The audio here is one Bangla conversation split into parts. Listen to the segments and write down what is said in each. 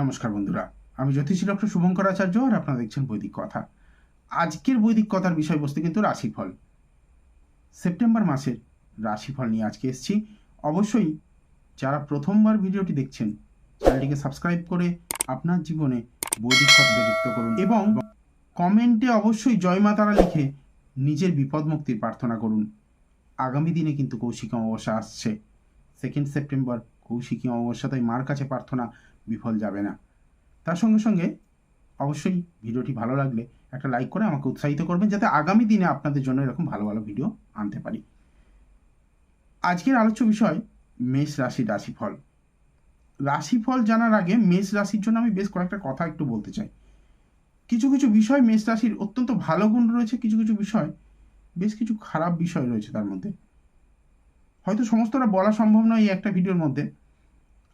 নমস্কার বন্ধুরা, আমি জ্যোতিষী ডক্টর শুভঙ্কর আচার্য আর আপনারা দেখছেন বৈদিক কথা। আজকের বৈদিক কথার বিষয়বস্তু কিন্তু রাশিফল। সেপ্টেম্বর মাসের রাশিফল নিয়ে আজকে এসেছি। অবশ্যই যারা প্রথমবার ভিডিওটি দেখছেন, চ্যানেলটিকে সাবস্ক্রাইব করে আপনার জীবনে বৈদিক কথা যুক্ত করুন এবং কমেন্টে অবশ্যই জয় মা তারা লিখে নিজের বিপদ মুক্তির প্রার্থনা করুন। আগামী দিনে কিন্তু কৌশিক অমাবস্যা আসছে। সেকেন্ড সেপ্টেম্বর কৌশিকী অমাবস্যা, তাই মার কাছে প্রার্থনা বিফল যাবে না। তার সঙ্গে সঙ্গে অবশ্যই ভিডিওটি ভালো লাগলে একটা লাইক করে আমাকে উৎসাহিত করবেন যাতে আগামী দিনে আপনাদের জন্য এরকম ভালো ভালো ভিডিও আনতে পারি। আজকের আলোচ্য বিষয় মেষ রাশির রাশিফল। রাশিফল জানার আগে মেষ রাশির জন্য আমি বেশ কয়েকটা কথা একটু বলতে চাই। কিছু কিছু বিষয় মেষ রাশির অত্যন্ত ভালো গুণ রয়েছে, কিছু কিছু বিষয় বেশ কিছু খারাপ বিষয় রয়েছে তার মধ্যে। হয়তো সমস্তটা বলা সম্ভব নয় এই একটা ভিডিওর মধ্যে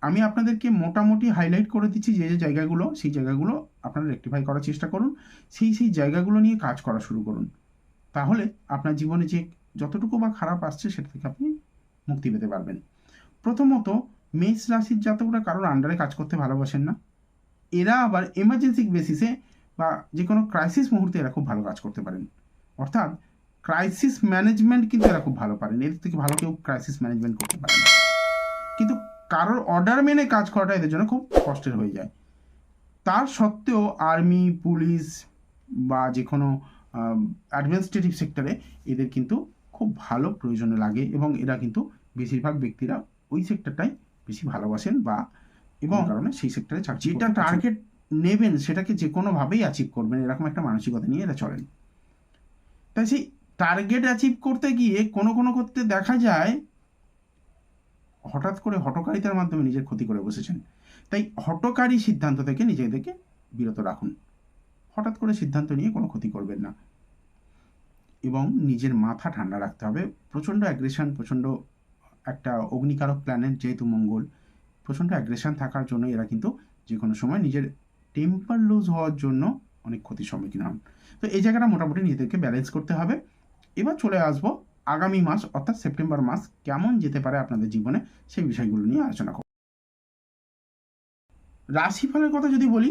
আমি আপনাদেরকে মোটামুটি হাইলাইট করে দিচ্ছি যে যে জায়গাগুলো, সেই জায়গাগুলো আপনারা রেক্টিফাই করার চেষ্টা করুন। সেই সেই জায়গাগুলো নিয়ে কাজ করা শুরু করুন। তাহলে আপনার জীবনে যে যতটুকু বা খারাপ আসছে সেটা থেকে আপনি মুক্তি পেতে পারবেন। প্রথমত, মেষ রাশির জাতকরা কারোর আন্ডারে কাজ করতে ভালোবাসেন না। এরা আবার এমার্জেন্সি বেসিসে বা যে কোনো ক্রাইসিস মুহূর্তে এরা খুব ভালো কাজ করতে পারেন। অর্থাৎ ক্রাইসিস ম্যানেজমেন্ট কিন্তু এরা খুব ভালো পারেন। এর থেকে ভালো কেউ ক্রাইসিস ম্যানেজমেন্ট করতে পারেন কারোর অর্ডার মেনে কাজ করাটা এদের জন্য খুব কষ্টের হয়ে যায়। তার সত্ত্বেও আর্মি পুলিশ বা যে কোনো অ্যাডমিনিস্ট্রেটিভ সেক্টরে এদের কিন্তু খুব ভালো প্রয়োজনে লাগে এবং এরা কিন্তু বেশিরভাগ ব্যক্তিরা ওই সেক্টরটাই বেশি ভালোবাসেন বা এবং কারণে সেই সেক্টরে চাকরি যেটা টার্গেট নেবেন সেটাকে যে কোনোভাবেই অ্যাচিভ করবেন এরকম একটা মানসিকতা নিয়ে এরা চলেন। তাই সেই টার্গেট অ্যাচিভ করতে গিয়ে কোনো কোনো ক্ষেত্রে দেখা যায় হঠাৎ করে হটকারিতার মাধ্যমে নিজের ক্ষতি করে বসেছেন। তাই হটকারী সিদ্ধান্ত থেকে নিজেদেরকে বিরত রাখুন। হঠাৎ করে সিদ্ধান্ত নিয়ে কোনো ক্ষতি করবেন না। এবং নিজের মাথা ঠান্ডা রাখতে হবে। প্রচণ্ড অ্যাগ্রেশন প্রচণ্ড একটা অগ্নিকারক প্ল্যানেট যেহেতু মঙ্গল, প্রচণ্ড অ্যাগ্রেশন থাকার জন্য এরা কিন্তু যে কোনো সময় নিজের টেম্পার লুজ হওয়ার জন্য অনেক ক্ষতির সম্মুখীন হন। তো এই জায়গাটা মোটামুটি নিজেদেরকে ব্যালেন্স করতে হবে। এবার চলে আসব আগামী মাস, অর্থাৎ সেপ্টেম্বর মাস, কেমন যেতে পারে আপনাদের জীবনে, সেই বিষয়গুলো নিয়ে আলোচনা করব। রাশিফলের কথা যদি বলি,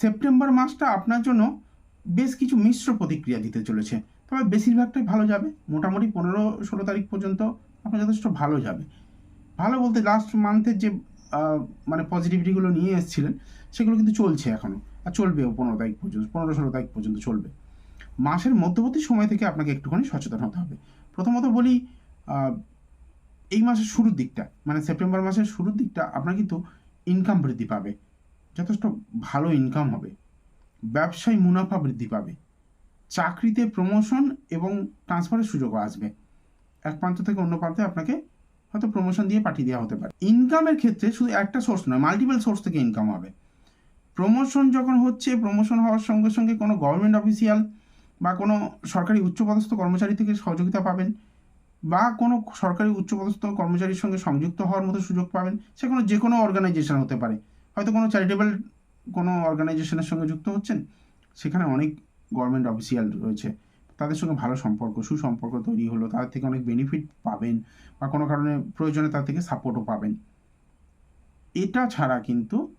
সেপ্টেম্বর মাসটা আপনার জন্য বেশ কিছু মিশ্র প্রতিক্রিয়া দিতে চলেছে। তবে বেশিরভাগটাই ভালো যাবে। মোটামুটি পনেরো, ষোলো তারিখ পর্যন্ত আপনার যথেষ্ট ভালো যাবে। ভালো বলতে লাস্ট মান্থের যে মানে পজিটিভিটিগুলো নিয়ে এসেছিলেন, সেগুলো কিন্তু চলছে এখনও আর চলবেও পনেরো তারিখ পর্যন্ত, পনেরো, ষোলো তারিখ পর্যন্ত চলবে। মাসের মধ্যবর্তী সময় থেকে আপনাকে একটুখানি সচেতন হতে হবে। প্রথমত বলি এই মাসের শুরুর দিকটা মানে সেপ্টেম্বর মাসের শুরুর দিকটা আপনার কিন্তু ইনকাম বৃদ্ধি পাবে। যথেষ্ট ভালো ইনকাম হবে। ব্যবসায় মুনাফা বৃদ্ধি পাবে। চাকরিতে প্রমোশন এবং ট্রান্সফারের সুযোগও আসবে। এক প্রান্ত থেকে অন্য প্রান্তে আপনাকে হয়তো প্রমোশন দিয়ে পাঠিয়ে দেওয়া হতে পারে। ইনকামের ক্ষেত্রে শুধু একটা সোর্স নয় মাল্টিপল সোর্স থেকে ইনকাম হবে। প্রমোশন যখন হচ্ছে প্রমোশন হওয়ার সঙ্গে সঙ্গে কোনো গভর্নমেন্ট অফিসিয়াল বা কোনো সরকারি উচ্চপদস্থ কর্মচারী থেকে সহযোগিতা পাবেন বা কোনো সরকারি উচ্চপদস্থ কর্মচারীর সঙ্গে সংযুক্ত হওয়ার মতো সুযোগ পাবেন। সে কোনো যে কোনো অর্গানাইজেশন হতে পারে। হয়তো কোনো চ্যারিটেবল কোনো অর্গানাইজেশনের সঙ্গে যুক্ত হচ্ছেন। সেখানে অনেক গভর্নমেন্ট অফিসিয়াল রয়েছে। তাদের সঙ্গে ভালো সম্পর্ক, সুসম্পর্ক তৈরি হলো। তাদের থেকে অনেক বেনিফিট পাবেন বা কোনো কারণে প্রয়োজনে তার থেকে সাপোর্টও পাবেন। এটা ছাড়া কিন্তু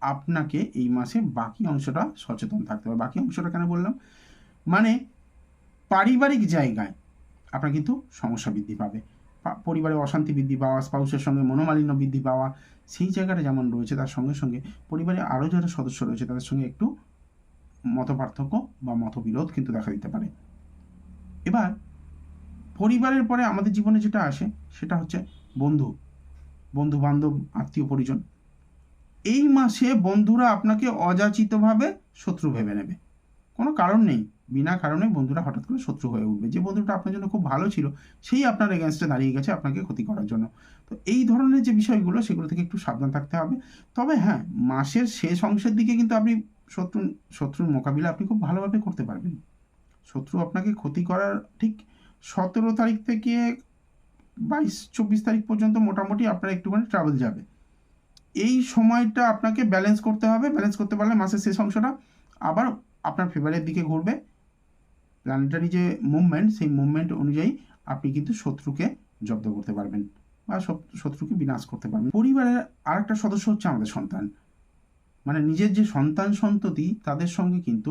আপনাকে এই মাসে বাকি অংশটা সচেতন থাকতে হবে। বাকি অংশটা কেন বললাম? মানে পারিবারিক জায়গায় আপনার কিন্তু সমস্যা বৃদ্ধি পাবে। পরিবারে অশান্তি বৃদ্ধি পাওয়া, স্পাউসের সঙ্গে মনোমালিন্য বৃদ্ধি পাওয়া, সেই জায়গাটা যেমন রয়েছে তার সঙ্গে সঙ্গে পরিবারে আরও যারা সদস্য রয়েছে তাদের সঙ্গে একটু মত পার্থক্য বা মতবিরোধ কিন্তু দেখা দিতে পারে। এবার পরিবারের পরে আমাদের জীবনে যেটা আসে সেটা হচ্ছে বন্ধু বন্ধু বান্ধব আত্মীয়, পরিজন। এই মাসে বন্ধুরা আপনাকে অযাচিতভাবে শত্রু ভেবে নেবে। কোনো কারণ নেই। বিনা কারণে বন্ধুরা হঠাৎ করে শত্রু হয়ে উঠবে। যে বন্ধুটা আপনার জন্য খুব ভালো ছিল, সেই আপনার এগেনস্টে দাঁড়িয়ে গেছে আপনাকে ক্ষতি করার জন্য। তো এই ধরনের যে বিষয়গুলো, সেগুলো থেকে একটু সাবধান থাকতে হবে। তবে হ্যাঁ মাসের শেষ অংশের দিকে কিন্তু আপনি শত্রু, শত্রুর মোকাবিলা আপনি খুব ভালোভাবে করতে পারবেন। শত্রু আপনাকে ক্ষতি করার ঠিক সতেরো তারিখ থেকে বাইশ, চব্বিশ তারিখ পর্যন্ত মোটামুটি আপনার একটুখানি ট্রাভেল যাবে। এই সময়টা আপনাকে ব্যালেন্স করতে হবে। ব্যালেন্স করতে পারলে মাসের শেষ অংশটা আবার আপনার ফেভারের দিকে ঘুরবে। প্ল্যানেটারি যে মুভমেন্ট সেই মুভমেন্ট অনুযায়ী আপনি কিন্তু শত্রুকে জব্দ করতে পারবেন বা শত্রুকে বিনাশ করতে পারবেন। পরিবারের আরেকটা সদস্য হচ্ছে আমাদের সন্তান। মানে নিজের যে সন্তান সন্ততি, তাদের সঙ্গে কিন্তু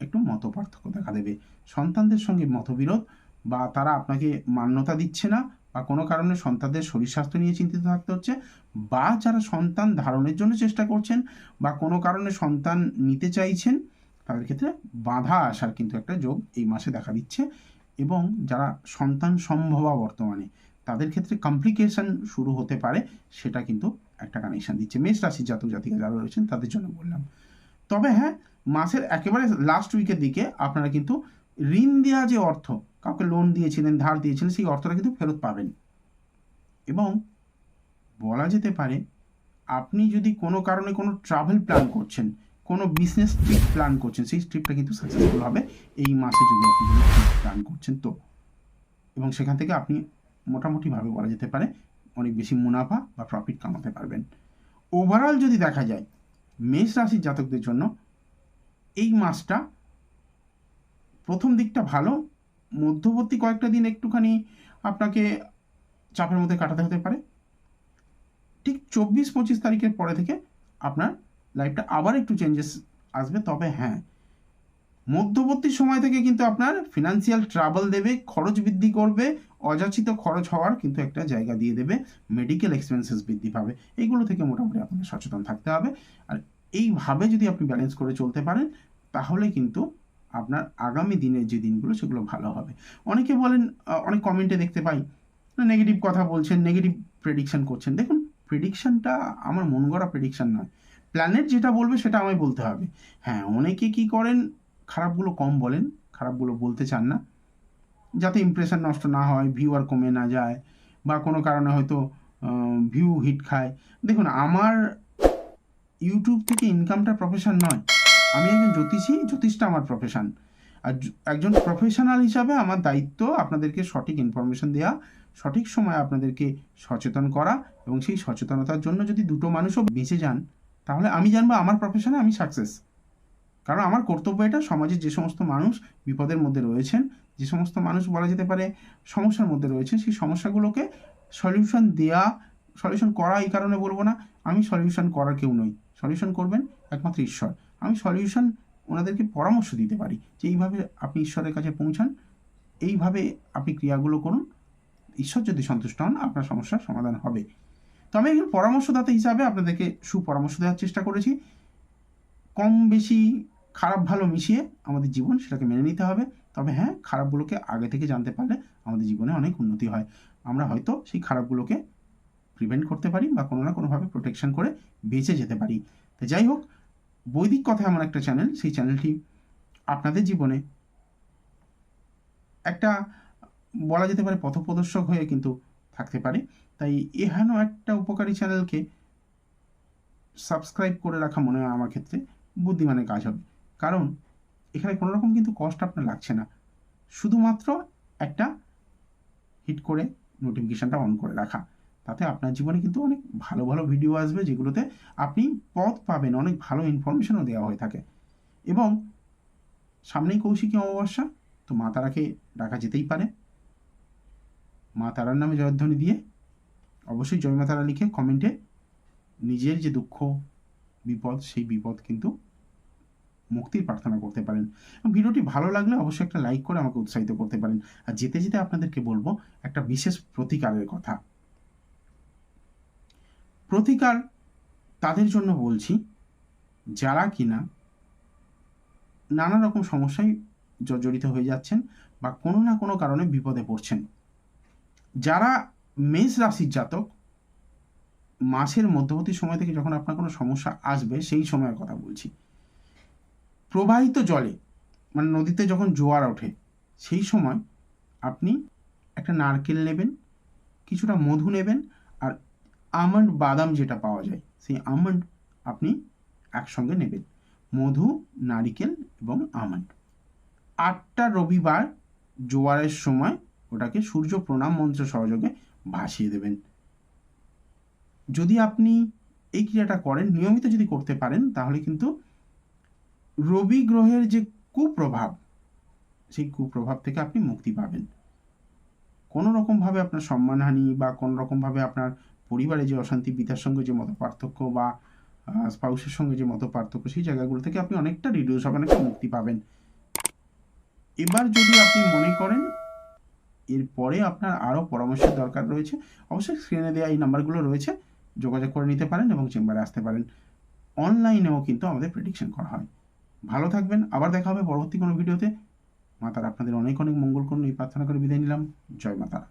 একটু মত পার্থক্য দেখা দেবে। সন্তানদের সঙ্গে মতবিরোধ বা তারা আপনাকে মান্যতা দিচ্ছে না বা কোনো কারণে সন্তানদের শরীর স্বাস্থ্য নিয়ে চিন্তিত থাকতে হচ্ছে বা যারা সন্তান ধারণের জন্য চেষ্টা করছেন বা কোনো কারণে সন্তান নিতে চাইছেন তাদের ক্ষেত্রে বাধা আসার কিন্তু একটা যোগ এই মাসে দেখা দিচ্ছে। এবং যারা সন্তান সম্ভবা বর্তমানে, তাদের ক্ষেত্রে কমপ্লিকেশন শুরু হতে পারে, সেটা কিন্তু একটা কানেকশান দিচ্ছে। মেষ রাশির জাতক জাতিকা যারা রয়েছেন, তাদের জন্য বললাম। তবে হ্যাঁ মাসের একেবারে লাস্ট উইকের দিকে আপনারা কিন্তু ঋণ দেওয়া যে অর্থ, কাউকে লোন দিয়েছিলেন, ধার দিয়েছিলেন, সেই অর্থটা কিন্তু ফেরত পাবেন। এবং বলা যেতে পারে, আপনি যদি কোনো কারণে কোনো ট্রাভেল প্ল্যান করছেন কোনো বিজনেস ট্রিপ প্ল্যান করছেন, সেই ট্রিপটা কিন্তু সাকসেসফুল হবে। এই মাসে যদি আপনি প্ল্যান করছেন তো। এবং সেখান থেকে আপনি মোটামুটিভাবে বলা যেতে পারে অনেক বেশি মুনাফা বা প্রফিট কামাতে পারবেন। ওভারঅল যদি দেখা যায়, মেষ রাশির জাতকদের জন্য এই মাসটা প্রথম দিকটা ভালো, মধ্যবর্তী কয়েকটা দিন একটুখানি আপনাকে চাপের মধ্যে কাটাতে হতে পারে। ঠিক চব্বিশ পঁচিশ তারিখের পরে থেকে আপনার লাইফটা আবার একটু চেঞ্জেস আসবে, তবে হ্যাঁ। মধ্যবর্তী সময় থেকে কিন্তু আপনার ফিনান্সিয়াল ট্রাবল দেবে, খরচ বৃদ্ধি করবে, অযাচিত খরচ হওয়ার কিন্তু একটা জায়গা দিয়ে দেবে মেডিকেল এক্সপেন্সেস বৃদ্ধি পাবে। এইগুলো থেকে মোটামুটি আপনাকে সচেতন থাকতে হবে। আর এইভাবে যদি আপনি ব্যালেন্স করে চলতে পারেন, তাহলে কিন্তু আপনার আগামী দিনের যে দিনগুলো, সেগুলো ভালো হবে। অনেকে বলেন অনেক কমেন্টে দেখতে পাই নেগেটিভ কথা বলছেন নেগেটিভ প্রেডিকশন করছেন। দেখুন প্রেডিকশানটা আমার মন গড়া প্রেডিকশান নয়। প্ল্যানেট যেটা বলবে সেটা আমায় বলতে হবে। হ্যাঁ অনেকে কি করেন? খারাপগুলো কম বলেন, খারাপগুলো বলতে চান না। যাতে ইমপ্রেশন নষ্ট না হয় ভিউ আর কমে না যায়, বা কোনো কারণে হয়তো ভিউ হিট খায়। দেখুন, আমার ইউটিউব থেকে ইনকামটা প্রফেশন নয়। আমি একজন জ্যোতিষী, জ্যোতিষটা আমার প্রফেশন আর একজন প্রফেশনাল হিসাবে আমার দায়িত্ব আপনাদেরকে সঠিক ইনফরমেশন দেওয়া সঠিক সময় আপনাদেরকে সচেতন করা, এবং সেই সচেতনতার জন্য যদি দুটো মানুষও বেঁচে যান তাহলে আমি জানব আমার প্রফেশনে আমি সাকসেস কারণ আমার কর্তব্য এটা, সমাজের যে সমস্ত মানুষ বিপদের মধ্যে রয়েছেন, যে সমস্ত মানুষ বলা যেতে পারে সমস্যার মধ্যে রয়েছেন, সেই সমস্যাগুলোকে সলিউশন দেয়া সলিউশন করা এই কারণে বলব না, আমি সলিউশন করার কেউ নই। সলিউশন করবেন একমাত্র ঈশ্বর। আমি সলিউশন ওনাদেরকে পরামর্শ দিতে পারি যে এইভাবে আপনি ঈশ্বরের কাছে পৌঁছান, এইভাবে আপনি ক্রিয়াগুলো করুন। ঈশ্বর যদি সন্তুষ্ট হন, আপনার সমস্যার সমাধান হবে। তো আমি একজন পরামর্শদাতা হিসাবে আপনাদেরকে সুপরামর্শ দেওয়ার চেষ্টা করেছি। কম বেশি খারাপ ভালো মিশিয়ে আমাদের জীবন সেটাকে মেনে নিতে হবে। তবে হ্যাঁ খারাপগুলোকে আগে থেকে জানতে পারলে আমাদের জীবনে অনেক উন্নতি হয়। আমরা হয়তো সেই খারাপগুলোকে প্রিভেন্ট করতে পারি বা কোনো না কোনোভাবে প্রোটেকশন করে বেঁচে যেতে পারি। তো যাই হোক, বৈদিক কথা এমন একটা চ্যানেল সেই চ্যানেলটি আপনাদের জীবনে একটা বলা যেতে পারে পথপ্রদর্শক হয়ে কিন্তু থাকতে পারে। তাই এহেন একটা উপকারী চ্যানেলকে সাবস্ক্রাইব করে রাখা মনে হয় আমার ক্ষেত্রে বুদ্ধিমানের কাজ হবে। কারণ এখানে কোনো রকম কিন্তু কষ্ট আপনার লাগছে না। শুধুমাত্র একটা হিট করে নোটিফিকেশানটা অন করে রাখা। তাতে আপনার জীবনে কিন্তু অনেক ভালো ভালো ভিডিও আসবে যেগুলোতে আপনি পথ পাবেন, অনেক ভালো ইনফরমেশনও দেওয়া হয়ে থাকে। এবং সামনেই কৌশিকী অমাবস্যা, তো মা তারাকে ডাকা যেতেই পারে। মা তারার নামে জয়ধ্বনি দিয়ে অবশ্যই জয় মা তারা লিখে কমেন্টে নিজের যে দুঃখ, বিপদ, সেই বিপদ কিন্তু মুক্তির প্রার্থনা করতে পারেন। ভিডিওটি ভালো লাগলে অবশ্যই একটা লাইক করে আমাকে উৎসাহিত করতে পারেন। আর যেতে যেতে আপনাদেরকে বলব একটা বিশেষ প্রতিকারের কথা। প্রতিকার তাদের জন্য বলছি, যারা কিনা নানা রকম সমস্যায় জর্জরিত হয়ে যাচ্ছেন বা কোনো না কোনো কারণে বিপদে পড়ছেন যারা মেষ রাশির জাতক, মাসের মধ্যবর্তী সময় থেকে যখন আপনার কোনো সমস্যা আসবে, সেই সময়ের কথা বলছি। প্রবাহিত জলে মানে নদীতে যখন জোয়ার ওঠে, সেই সময় আপনি একটা নারকেল নেবেন, কিছুটা মধু নেবেন আর আমন্ড বাদাম যেটা পাওয়া যায়, সেই আমন্ড আপনি একসঙ্গে নেবেন। মধু, নারিকেল এবং আমন্ড। আটটা রবিবার জোয়ারের সময় ওটাকে সূর্য প্রণাম মন্ত্র সহযোগে ভাসিয়ে দেবেন। যদি আপনি এই ক্রিয়াটা করেন, নিয়মিত যদি করতে পারেন, তাহলে কিন্তু রবি গ্রহের যে কুপ্রভাব, সেই কুপ্রভাব থেকে আপনি মুক্তি পাবেন। কোনো রকমভাবে আপনার সম্মানহানি বা কোনো রকমভাবে আপনার পরিবারে যে অশান্তি, পিতার সঙ্গে যে মত পার্থক্য বা স্পাউসের সঙ্গে যে মতো পার্থক্য সেই জায়গাগুলো থেকে আপনি অনেকটা রিডিউস হবেন একটা মুক্তি পাবেন। এবার যদি আপনি মনে করেন এরপরে আপনার আরও পরামর্শের দরকার রয়েছে। অবশ্যই স্ক্রিনে দেওয়া এই নাম্বারগুলো রয়েছে। যোগাযোগ করে নিতে পারেন এবং চেম্বারে আসতে পারেন। অনলাইনেও কিন্তু আমাদের প্রেডিকশন করা হয়। ভালো থাকবেন। আবার দেখা হবে পরবর্তী কোনো ভিডিওতে মাতার আপনাদের অনেক অনেক মঙ্গল করুন। এই প্রার্থনা করে বিদায় নিলাম। জয় মাতারা।